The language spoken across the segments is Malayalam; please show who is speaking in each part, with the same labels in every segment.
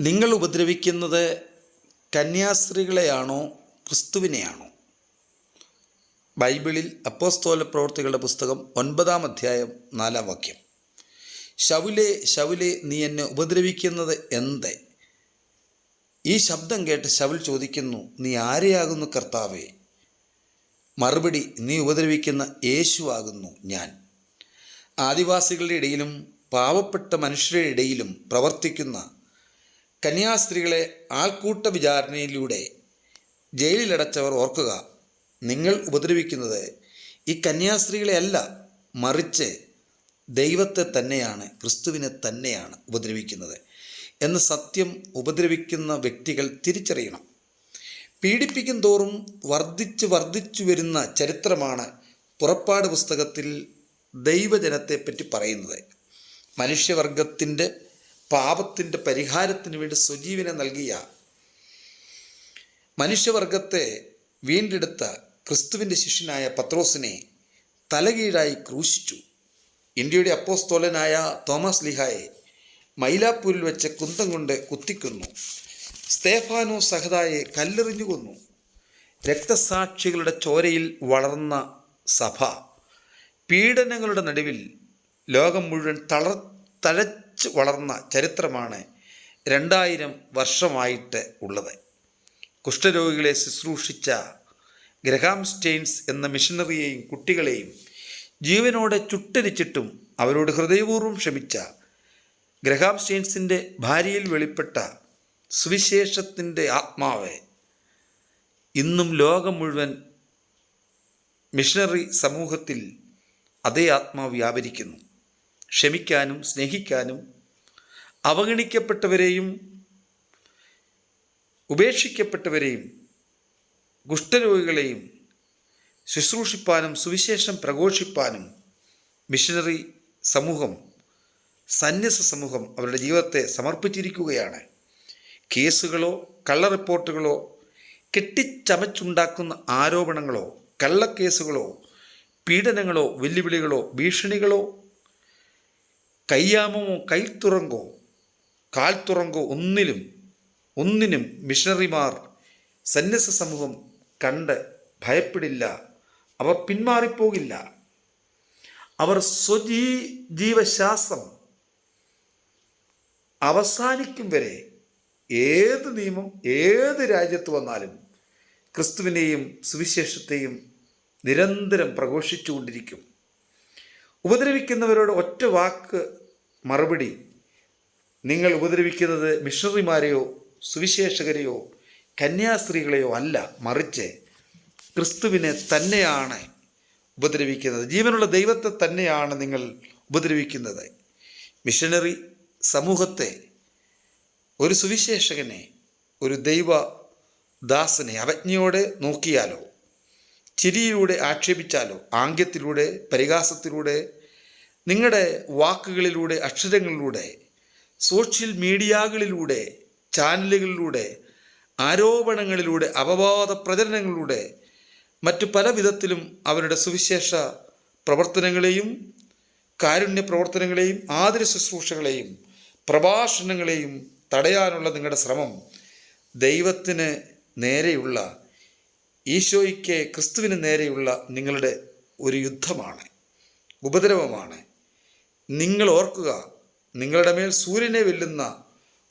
Speaker 1: നിങ്ങൾ ഉപദ്രവിക്കുന്നത് കന്യാസ്ത്രീകളെയാണോ ക്രിസ്തുവിനെയാണോ? ബൈബിളിൽ അപ്പോസ്തോല പ്രവർത്തികളുടെ പുസ്തകം ഒൻപതാം അധ്യായം നാലാം വാക്യം. ശൗലെ ശൗലെ നീ എന്നെ ഉപദ്രവിക്കുന്നത് എന്ത്? ഈ ശബ്ദം കേട്ട് ശൗൽ ചോദിക്കുന്നു നീ ആരെയാകുന്നു കർത്താവേ? മറുപടി നീ ഉപദ്രവിക്കുന്ന യേശുവാകുന്നു ഞാൻ. ആദിവാസികളുടെ ഇടയിലും പാവപ്പെട്ട മനുഷ്യരുടെ ഇടയിലും പ്രവർത്തിക്കുന്ന കന്യാസ്ത്രീകളെ ആൾക്കൂട്ട വിചാരണയിലൂടെ ജയിലിലടച്ചവർ ഓർക്കുക നിങ്ങൾ ഉപദ്രവിക്കുന്നത് ഈ കന്യാസ്ത്രീകളെ അല്ല മറിച്ച് ദൈവത്തെ തന്നെയാണ് ക്രിസ്തുവിനെ തന്നെയാണ് ഉപദ്രവിക്കുന്നത്. എന്ന് സത്യം ഉപദ്രവിക്കുന്ന വ്യക്തികൾ തിരിച്ചറിയണം. പീഡിപ്പിക്കും തോറും വർദ്ധിച്ച് വർദ്ധിച്ചു വരുന്ന ചരിത്രമാണ് പുറപ്പാട് പുസ്തകത്തിൽ ദൈവജനത്തെപ്പറ്റി പറയുന്നത്. മനുഷ്യവർഗത്തിന്റെ പാപത്തിന്റെ പരിഹാരത്തിന് വേണ്ടി സ്വജീവനെ നൽകിയ മനുഷ്യവർഗത്തെ വീണ്ടെടുത്ത ക്രിസ്തുവിന്റെ ശിഷ്യനായ പത്രോസിനെ തലകീഴായി ക്രൂശിച്ചു. ഇന്ത്യയുടെ അപ്പോസ്തോലനായ തോമസ് ലിഹായെ മൈലാപ്പൂരിൽ വെച്ച് കുന്തം കൊണ്ട് കുത്തിക്കുന്നു. സ്തേഫാനോ സഹതായെ കല്ലെറിഞ്ഞു കൊന്നു. രക്തസാക്ഷികളുടെ ചോരയിൽ വളർന്ന സഭ. പീഡനങ്ങളുടെ നടുവിൽ ലോകം മുഴുവൻ തളർ തഴച്ച് വളർന്ന ചരിത്രമാണ് രണ്ടായിരം വർഷമായിട്ട് ഉള്ളത്. കുഷ്ഠരോഗികളെ ശുശ്രൂഷിച്ച ഗ്രഹാം സ്റ്റെയിൻസ് എന്ന മിഷണറിയെയും കുട്ടികളെയും ജീവനോടെ ചുട്ടരിച്ചിട്ടും അവരോട് ഹൃദയപൂർവം ക്ഷമിച്ച ഗ്രഹാം സ്റ്റെയിൻസിന്റെ ഭാര്യയിൽ വെളിപ്പെട്ട സുവിശേഷത്തിന്റെ ആത്മാവ് ഇന്നും ലോകം മുഴുവൻ മിഷണറി സമൂഹത്തിൽ അതേ ആത്മാവ് വ്യാപരിക്കുന്നു. ക്ഷമിക്കാനും സ്നേഹിക്കാനും അവഗണിക്കപ്പെട്ടവരെയും ഉപേക്ഷിക്കപ്പെട്ടവരെയും കുഷ്ഠരോഗികളെയും ശുശ്രൂഷിപ്പാനും സുവിശേഷം പ്രഘോഷിപ്പാനും മിഷനറി സമൂഹം സന്യസ സമൂഹം അവരുടെ ജീവിതത്തെ സമർപ്പിച്ചിരിക്കുകയാണ്. കേസുകളോ കള്ള റിപ്പോർട്ടുകളോ കെട്ടിച്ചമച്ചുണ്ടാക്കുന്ന ആരോപണങ്ങളോ കള്ളക്കേസുകളോ പീഡനങ്ങളോ വെല്ലുവിളികളോ ഭീഷണികളോ കയ്യാമമോ കൈത്തുറങ്കോ കാൽത്തുറങ്കോ ഒന്നിലും ഒന്നിനും മിഷണറിമാർ സന്യസ സമൂഹം കണ്ട് ഭയപ്പെടില്ല. അവർ പിന്മാറിപ്പോകില്ല. അവർ സ്വജീ ജീവശ്വാസം അവസാനിക്കും വരെ ഏത് നിയമം ഏത് രാജ്യത്ത് വന്നാലും ക്രിസ്തുവിനെയും സുവിശേഷത്തെയും നിരന്തരം പ്രഘോഷിച്ചുകൊണ്ടിരിക്കും. ഉപദ്രവിക്കുന്നവരോട് ഒറ്റ വാക്ക് മറുപടി. നിങ്ങൾ ഉപദ്രവിക്കുന്നത് മിഷണറിമാരെയോ സുവിശേഷകരെയോ കന്യാസ്ത്രീകളെയോ അല്ല മറിച്ച് ക്രിസ്തുവിനെ തന്നെയാണ് ഉപദ്രവിക്കുന്നത്. ജീവനുള്ള ദൈവത്തെ തന്നെയാണ് നിങ്ങൾ ഉപദ്രവിക്കുന്നത്. മിഷനറി സമൂഹത്തെ ഒരു സുവിശേഷകനെ ഒരു ദൈവ ദാസനെ അവജ്ഞയോടെ നോക്കിയാലോ? ചിരിയിലൂടെ ആക്ഷേപിച്ചാലോ ആംഗ്യത്തിലൂടെ പരിഹാസത്തിലൂടെ നിങ്ങളുടെ വാക്കുകളിലൂടെ അക്ഷരങ്ങളിലൂടെ സോഷ്യൽ മീഡിയകളിലൂടെ ചാനലുകളിലൂടെ ആരോപണങ്ങളിലൂടെ അപവാദ പ്രചരണങ്ങളിലൂടെ മറ്റു പല വിധത്തിലും അവരുടെ സുവിശേഷ പ്രവർത്തനങ്ങളെയും കാരുണ്യ പ്രവർത്തനങ്ങളെയും ആതിര ശുശ്രൂഷകളെയും പ്രഭാഷണങ്ങളെയും തടയാനുള്ള നിങ്ങളുടെ ശ്രമം ദൈവത്തിന് നേരെയുള്ള ഈശോയ്ക്ക് ക്രിസ്തുവിന് നേരെയുള്ള നിങ്ങളുടെ ഒരു യുദ്ധമാണ് ഉപദ്രവമാണ്. നിങ്ങൾ ഓർക്കുക നിങ്ങളുടെ മേൽ സൂര്യനെ വെല്ലുന്ന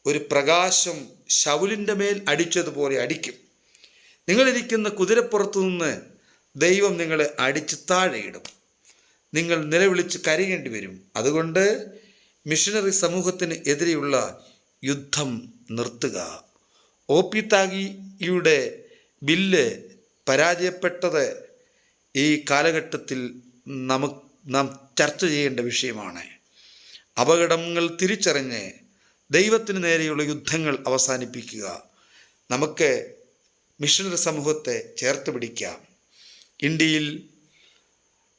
Speaker 1: ഒരു പ്രകാശം ശൗലിന്റെ മേൽ അടിച്ചതുപോലെ അടിക്കും. നിങ്ങളിരിക്കുന്ന കുതിരപ്പുറത്തു നിന്ന് ദൈവം നിങ്ങളെ അടിച്ച് താഴെയിടും. നിങ്ങൾ നിലവിളിച്ച് കരയേണ്ടി വരും. അതുകൊണ്ട് മിഷനറി സമൂഹത്തിന് എതിരെയുള്ള യുദ്ധം നിർത്തുക. ഒ പി താഗിയുടെ ബില്ല് പരാജയപ്പെട്ടത് ഈ കാലഘട്ടത്തിൽ നമുക്ക് നാം ചർച്ച ചെയ്യേണ്ട വിഷയമാണ്. അപകടങ്ങൾ തിരിച്ചറിഞ്ഞ് ദൈവത്തിന് നേരെയുള്ള യുദ്ധങ്ങൾ അവസാനിപ്പിക്കുക. നമുക്ക് മിഷണറി സമൂഹത്തെ ചേർത്ത് പിടിക്കാം. ഇന്ത്യയിൽ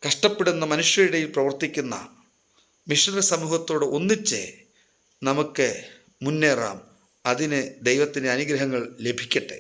Speaker 1: കഷ്ടപ്പെടുന്ന മനുഷ്യരുടെ പ്രവർത്തിക്കുന്ന മിഷണറി സമൂഹത്തോട് ഒന്നിച്ച് നമുക്ക് മുന്നേറാം. അതിന് ദൈവത്തിന്റെ അനുഗ്രഹങ്ങൾ ലഭിക്കട്ടെ.